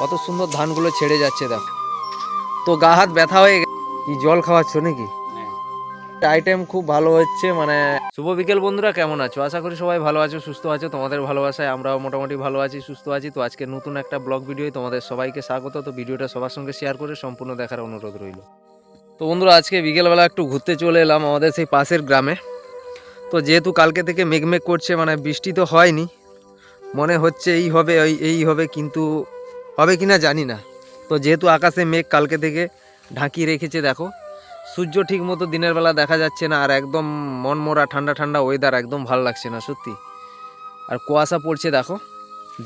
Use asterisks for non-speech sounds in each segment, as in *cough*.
কত সুন্দর ধানগুলো ছেড়ে যাচ্ছে দেখো। তো গা হাত ব্যথা হয়ে গেছে। কি জল খাওয়াচ্ছ নাকি? আইটেম খুব ভালো হচ্ছে মানে শুভ বিকেল বন্ধুরা কেমন আছো? আশা করি সবাই ভালো আছো সুস্থ আছো তোমাদের ভালোবাসায় আমরাও মোটামুটি ভালো আছি সুস্থ আছি। তো আজকে নতুন একটা ব্লগ ভিডিও তোমাদের সবাইকে স্বাগত। তো ভিডিওটা সবার সঙ্গে শেয়ার করে সম্পূর্ণ দেখার অনুরোধ রইল। তো বন্ধুরা আজকে বিকেলবেলা একটু ঘুরতে চলে এলাম আমাদের সেই পাশের গ্রামে। তো যেহেতু কালকে থেকে মেঘমেঘ করছে মানে বৃষ্টি তো হয়নি মনে হচ্ছে এই হবে এই হবে কিন্তু হবে কি না জানি না। তো যেহেতু আকাশে মেঘ কালকে থেকে ঢাকিয়ে রেখেছে, দেখো। সূর্য ঠিক মতো দিনের বেলা দেখা যাচ্ছে না, আর একদম মনমরা ঠান্ডা ঠান্ডা ওয়েদার একদম ভালো লাগছে না, সত্যি। আর কুয়াশা পড়ছে, দেখো।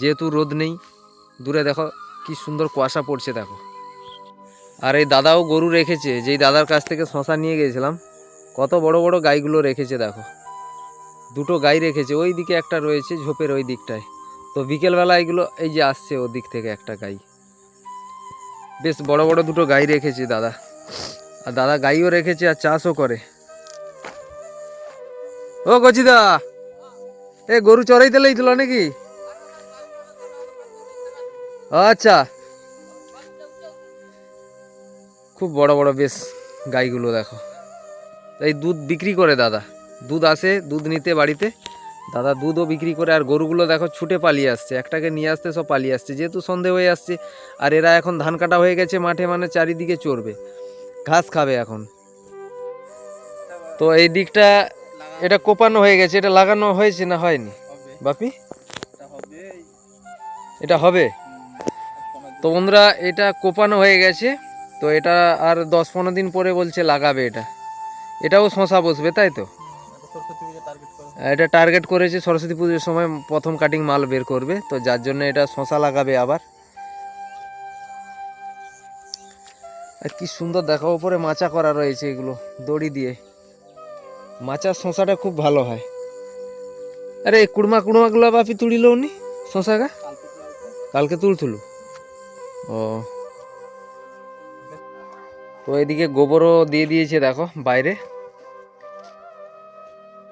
যেহেতু রোদ নেই, দূরে দেখো কি সুন্দর কুয়াশা পড়ছে, দেখো। আর এই দাদাও গরু রেখেছে, যেই দাদার কাছ থেকে শশা নিয়ে গেছিলাম, কত বড় বড় গাইগুলো রেখেছে, দেখো। দুটো গাই রেখেছে ওই দিকে একটা রয়েছে ঝোপের ওই দিকটায়। তো বিকেলবেলা এগুলো, এই যে আসছে ওর দিক থেকে একটা গাই। বেশ বড় বড় দুটো গাই রেখেছে দাদা। আর দাদা গাইও রেখেছে আর চাষও করে। ও গচিদা এ গরু চড়াইতে লেগেছিল নাকি? আচ্ছা। খুব বড় বড় বেশ গাইগুলো দেখো। এই দুধ বিক্রি করে দাদা। দুধ আসে, দুধ নিতে বাড়িতে। দাদা দুধও বিক্রি করে আর গরুগুলো দেখো ছুটে পালিয়ে আসছে। একটাকে নিয়ে আসতে সব পালিয়ে আসছে। যেহেতু সন্ধে হয়ে আসছে, আর এরা এখন ধান কাটা হয়ে গেছে মাঠে মানে চারিদিকে চড়বে। ঘাস খাবে এখন। তো এই দিকটা এটা কোপানো হয়ে গেছে। এটা লাগানো হয়েছে না হয়নি? বাপি? এটা হবে? তো বন্ধুরা, এটা কোপানো হয়ে গেছে। তো এটা আর দশ পনেরো দিন পরে বলছে লাগাবে এটা। এটাও শশা বসবে, তাই তো? এটা টার্গেট করেছে সরস্বতী পুজোর সময় প্রথম কাটিং মাল বের করবে, তো যার জন্য এটা শশা লাগাবে আবার। আর কি সুন্দর দেখো, উপরে মাচা করা রয়েছে এগুলো, দড়ি দিয়ে। মাচার শশাটা খুব ভালো হয়। আরে কুড়মা কুড়মাগুলো বাপি তুলিল উনি, শশা গা? কালকে তুলতুলু ও। তো এদিকে গোবরও দিয়ে দিয়েছে দেখো, বাইরে।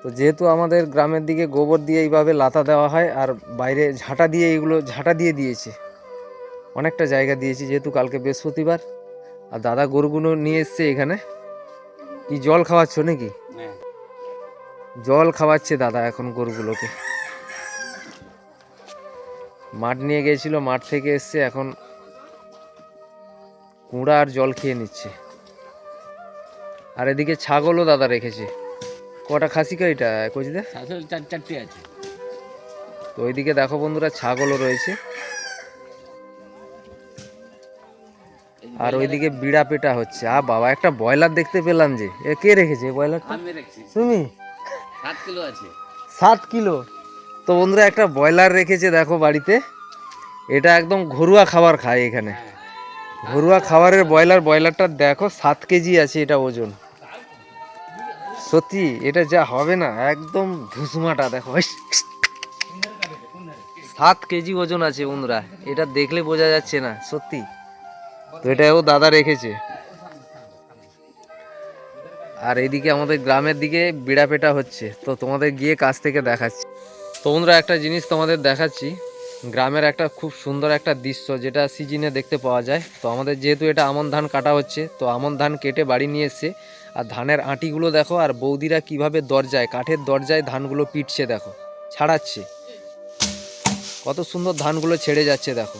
তো যেহেতু আমাদের গ্রামের দিকে গোবর দিয়ে এইভাবে লাতা দেওয়া হয় আর বাইরে ঝাঁটা দিয়ে এগুলো ঝাঁটা দিয়ে দিয়েছে। অনেকটা জায়গা দিয়েছে যেহেতু কালকে বৃহস্পতিবার। আর দাদা গরুগুলো নিয়ে এসছে এখানে। কি জল খাওয়াচ্ছ নাকি? জল খাওয়াচ্ছে দাদা এখন গরুগুলোকে। মাঠ নিয়ে গিয়েছিল মাঠ থেকে এসছে, এখন কুড়া আর জল খেয়ে নিচ্ছে। আর এদিকে ছাগলও দাদা রেখেছে। কটা খাসি এটা? কচিদা আসলে চার চারটে আছে। তো ওইদিকে দেখো বন্ধুরা ছাগলও রয়েছে। আর ওইদিকে বিড়া পেটা হচ্ছে। আ বাবা একটা ব্রয়লার দেখতে পেলাম যে। এ কে রেখেছে ব্রয়লারটা? আমি রেখেছি। তুমি? সাত কিলো আছে। সাত কিলো? তো বন্ধুরা একটা ব্রয়লার রেখেছে দেখো বাড়িতে। এটা একদম ঘরোয়া খাবার খায় এখানে। ঘরোয়া খাবারের ব্রয়লার ব্রয়লারটা দেখো সাত কেজি আছে এটা ওজন। সত্যি, এটা যা হবে না, একদম ধুসমাটা, দেখো। সাত কেজি ওজন আছে বন্ধুরা এটা দেখলে বোঝা যাচ্ছে না, সত্যি। তো এটাও দাদা রেখেছে। আর এইদিকে আমাদের গ্রামের দিকে বিড়া পেটা হচ্ছে, তো তোমাদের গিয়ে কাছ থেকে দেখাচ্ছি। তো বন্ধুরা একটা জিনিস তোমাদের দেখাচ্ছি, গ্রামের একটা খুব সুন্দর একটা দৃশ্য, যেটা সিজনে দেখতে পাওয়া যায়। তো আমাদের যেহেতু এটা আমন ধান কাটা হচ্ছে, তো আমন ধান কেটে বাড়ি নিয়ে এসছে। আর ধানের আঁটিগুলো দেখো, আর বৌদিরা কীভাবে দরজায়, কাঠের দরজায় ধানগুলো পিটছে দেখো, ছাড়াচ্ছে। কত সুন্দর ধানগুলো ছেড়ে যাচ্ছে দেখো।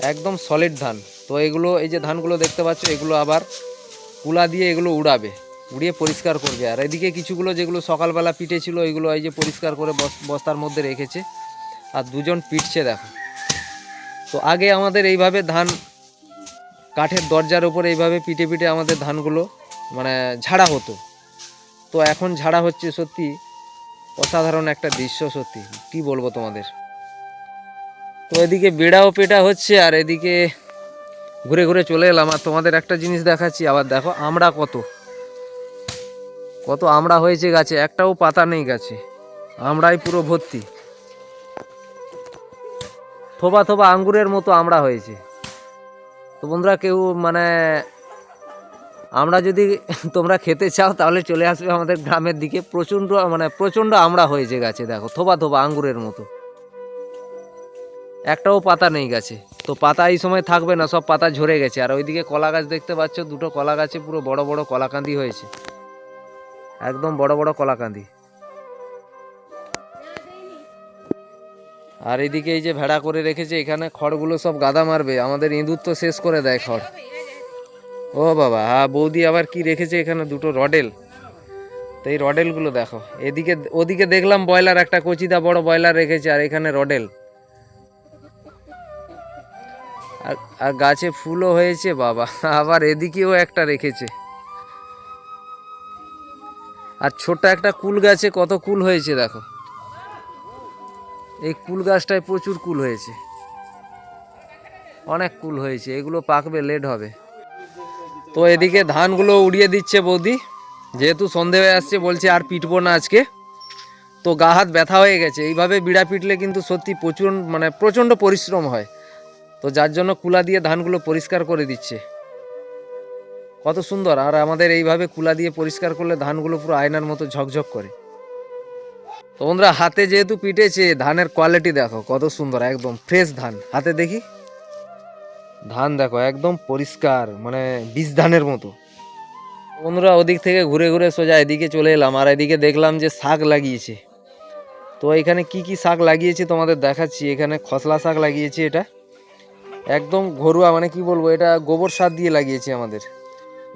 একদম সলিড ধান। তো এগুলো, এই যে ধানগুলো দেখতে পাচ্ছ, এগুলো আবার কুলা দিয়ে এগুলো উড়াবে, উড়িয়ে পরিষ্কার করবে। আর এদিকে কিছুগুলো যেগুলো সকালবেলা পিটে ছিল এগুলো এই যে পরিষ্কার করে বস- বস্তার মধ্যে রেখেছে। আর দুজন পিটছে দেখো। তো আগে আমাদের এইভাবে ধান কাঠের দরজার উপরে এইভাবে পিটে পিটে আমাদের ধানগুলো মানে ঝাড়া হতো। তো এখন ঝাড়া হচ্ছে সত্যি অসাধারণ একটা দৃশ্য সত্যি। কি বলব তোমাদের? তো এদিকে বেড়াও পেটা হচ্ছে আর এদিকে ঘুরে ঘুরে চলে এলাম। আর তোমাদের একটা জিনিস দেখাচ্ছি, আবার দেখো আমরা কত। কত আমড়া হয়েছে গাছে, একটাও পাতা নেই গাছে। আমড়াই পুরো ভর্তি। থোবা থোবা আঙ্গুরের মতো আমড়া হয়েছে। তো বন্ধুরা কেউ মানে আমরা যদি *laughs* তোমরা খেতে চাও তাহলে চলে আসবে আমাদের গ্রামের দিকে। প্রচণ্ড মানে প্রচণ্ড আমড়া হয়েছে গাছে, দেখো, থোবা থোবা আঙ্গুরের মতো। একটাও পাতা নেই গাছে। তো পাতা এই সময় থাকবে না, সব পাতা ঝরে গেছে। আর ওইদিকে কলা গাছ দেখতে পাচ্ছ, দুটো কলা গাছে পুরো বড় বড় কলাকান্দি হয়েছে। একদম বড় বড় কলাকান্দি। আর এদিকে এই যে ভেড়া করে রেখেছে, এখানে খড়গুলো সব গাদা মারবে। আমাদের ইঁদুর তো শেষ করে দেয় খড়। ও বাবা হ্যাঁ বৌদি আবার কি রেখেছে এখানে দুটো রডেল? তো এই রডেলগুলো দেখো। এদিকে, ওদিকে দেখলাম ব্রয়লার, একটা কচিদা বড় ব্রয়লার রেখেছে, আর এখানে রডেল। আর আর গাছে ফুলও হয়েছে, বাবা, আবার এদিকেও একটা রেখেছে। আর ছোট একটা কুল গাছে কত কুল হয়েছে, দেখো। এই কুল গাছটায় প্রচুর কুল হয়েছে। অনেক কুল হয়েছে, এগুলো পাকবে, লেট হবে। তো এদিকে ধানগুলো উড়িয়ে দিচ্ছে বৌদি। যেহেতু সন্ধে হয়ে আসছে, বলছে আর পিটবো না আজকে। তো গা হাত ব্যথা হয়ে গেছে, এইভাবে বিড়া পিটলে কিন্তু সত্যি প্রচুর মানে প্রচণ্ড পরিশ্রম হয়। তো যার জন্য কুলা দিয়ে ধানগুলো পরিষ্কার করে দিচ্ছে। কত সুন্দর, আর আমাদের এইভাবে কুলা দিয়ে পরিষ্কার করলে ধানগুলো পুরো আয়নার মতো ঝকঝক করে। তো বন্ধুরা, হাতে যেহেতু পিটেছে, ধানের কোয়ালিটি দেখো, কত সুন্দর, একদম ফ্রেশ ধান। হাতে দেখি? ধান দেখো, একদম পরিষ্কার মানে বীজ ধানের মতো। বন্ধুরা, ওদিক থেকে ঘুরে ঘুরে সোজা এদিকে চলে এলাম, আর এদিকে দেখলাম যে শাক লাগিয়েছে। তো এখানে কি কি শাক লাগিয়েছে তোমাদের দেখাচ্ছি, এখানে খসলা শাক লাগিয়েছে এটা। একদম ঘরোয়া মানে কি বলব, এটা গোবর সার দিয়ে লাগিয়েছে আমাদের।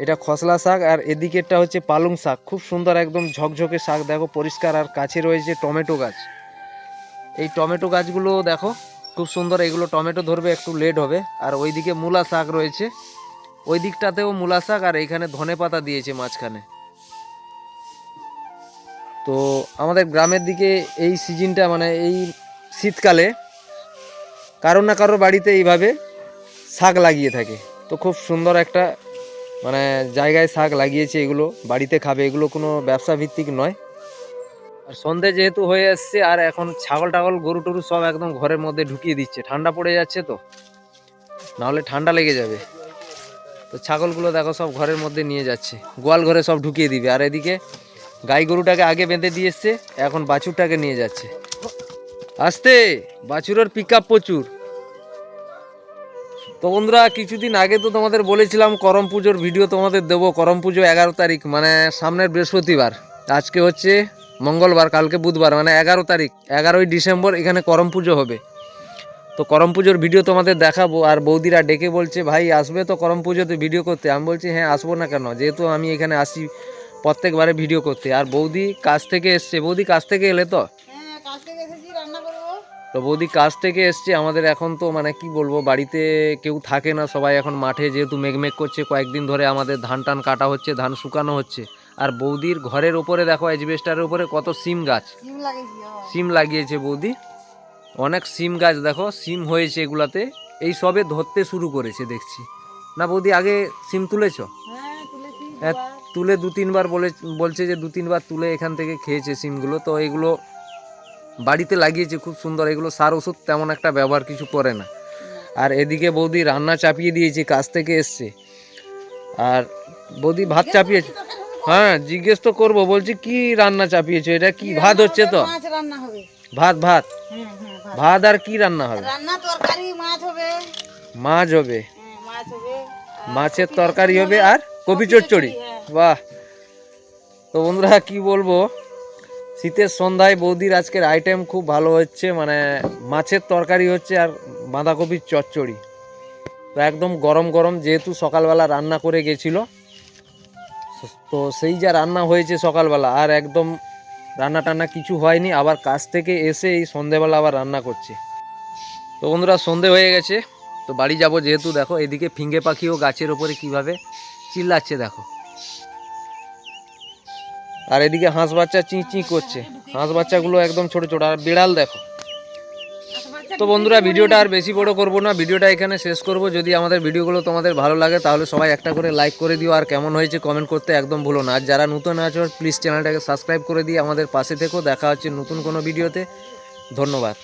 এটা খসলা শাক আর এদিকেরটা হচ্ছে পালং শাক। খুব সুন্দর একদম ঝকঝকে শাক, দেখো পরিষ্কার আর কাছে রয়েছে টমেটো গাছ। এই টমেটো গাছগুলো দেখো, খুব সুন্দর এগুলো টমেটো ধরবে, একটু লেট হবে। আর ওইদিকে মূলা শাক রয়েছে। ওই দিকটাতেও মূলা শাক আর এইখানে ধনে পাতা দিয়েছে মাঝখানে। তো আমাদের গ্রামের দিকে এই সিজনটা মানে এই শীতকালে কারও না কারোর বাড়িতে এইভাবে শাক লাগিয়ে থাকে। তো খুব সুন্দর একটা মানে জায়গায় শাক লাগিয়েছে এগুলো, বাড়িতে খাবে, এগুলো কোনো ব্যবসা ভিত্তিক নয়। আর সন্ধে যেহেতু হয়ে আসছে, আর এখন ছাগল টাগল, গরু টরু সব একদম ঘরের মধ্যে ঢুকিয়ে দিচ্ছে। ঠান্ডা পড়ে যাচ্ছে তো। নাহলে ঠান্ডা লেগে যাবে। তো ছাগলগুলো দেখো সব ঘরের মধ্যে নিয়ে যাচ্ছে। গোয়াল ঘরে সব ঢুকিয়ে দিবে। আর এদিকে গাই গরুটাকে আগে বেঁধে দিয়ে এসছে, এখন বাছুরটাকে নিয়ে যাচ্ছে। আসতে! বাছুরের পিক আপ প্রচুর। তো বন্ধুরা, কিছুদিন আগে তো তোমাদের বলেছিলাম করম পুজোর ভিডিও তোমাদের দেবো। করম পুজো এগারো তারিখ মানে সামনের বৃহস্পতিবার। আজকে হচ্ছে মঙ্গলবার, কালকে বুধবার মানে এগারো তারিখ, এগারোই ডিসেম্বর এখানে করম পুজো হবে। তো করম পুজোর ভিডিও তোমাদের দেখাবো, আর বৌদিরা ডেকে বলছে, ভাই, আসবে তো করম পুজোতে ভিডিও করতে? আমি বলছি হ্যাঁ আসব না কেন? যেহেতু আমি এখানে আসি প্রত্যেকবারে ভিডিও করতে। আর বৌদি কাজ থেকে এসছে। বৌদি কাজ থেকে এলে তো? তো বৌদি কাজ থেকে এসছে আমাদের এখন তো মানে কি বলব বাড়িতে কেউ থাকে না সবাই এখন মাঠে যেহেতু মেঘমেঘ করছে কয়েকদিন ধরে আমাদের ধান টান কাটা হচ্ছে ধান শুকানো হচ্ছে। আর বৌদির ঘরের ওপরে দেখো এজবেস্টারের উপরে কত সিম গাছ। সিম লাগিয়েছে বৌদি। অনেক সিম গাছ দেখো সিম হয়েছে এগুলাতে। এই সবে ধরতে শুরু করেছে দেখছি। না বৌদি আগে সিম তুলেছো? হ্যাঁ হ্যাঁ। তুলে দু তিনবার বলে বলছে যে দু তিনবার তুলে এখান থেকে খেয়েছে সিমগুলো। তো এগুলো বাড়িতে লাগিয়েছে খুব সুন্দর। এগুলো সার ওষুধ তেমন একটা ব্যবহার কিছু করে না। আর এদিকে বৌদি রান্না চাপিয়ে দিয়েছে কাজ থেকে এসছে। আর বৌদি ভাত চাপিয়েছে। হ্যাঁ জিজ্ঞেস তো করব বলছি কি রান্না চাপিয়েছো? এটা কি ভাত হচ্ছে তো? ভাত ভাত? হ্যাঁ হ্যাঁ ভাত। ভাত আর কি রান্না হবে? মাছ হবে। মাছ হবে। হ্যাঁ হবে। আর মাছের তরকারি হবে আর কপি চচ্চড়ি। বাহ। তো বন্ধুরা কি বলব? শীতের সন্ধ্যায় বৌদির আজকের আইটেম খুব ভালো হচ্ছে মানে মাছের তরকারি হচ্ছে আর বাঁধাকপির চচ্চড়ি। তো একদম গরম গরম যেহেতু সকালবেলা রান্না করে গেছিল, তো সেই যা রান্না হয়েছে সকালবেলা, আর একদম রান্না টান্না কিছু হয়নি, আবার কাজ থেকে এসে এই সন্ধেবেলা আবার রান্না করছে। তো বন্ধুরা, সন্ধে হয়ে গেছে, তো বাড়ি যাব যেহেতু দেখো, এদিকে ফিঙ্গে পাখিও গাছের ওপরে কীভাবে চিল্লাচ্ছে দেখো। আর এদিকে হাঁস বাচ্চা চিঁ চিঁ করছে। হাঁস বাচ্চাগুলো একদম ছোট ছোট। আর বিড়াল দেখো। তো বন্ধুরা, ভিডিওটা আর বেশি বড় করব না। ভিডিওটা এখানে শেষ করব। যদি আমাদের ভিডিওগুলো তোমাদের ভালো লাগে, তাহলে সবাই একটা করে লাইক করে দিও। আর কেমন হয়েছে কমেন্ট করতে একদম ভুলো না। আর যারা নতুন আছো প্লিজ চ্যানেলটাকে সাবস্ক্রাইব করে দিয়ে আমাদের পাশে থেকো। দেখা হচ্ছে নতুন কোনো ভিডিওতে। ধন্যবাদ।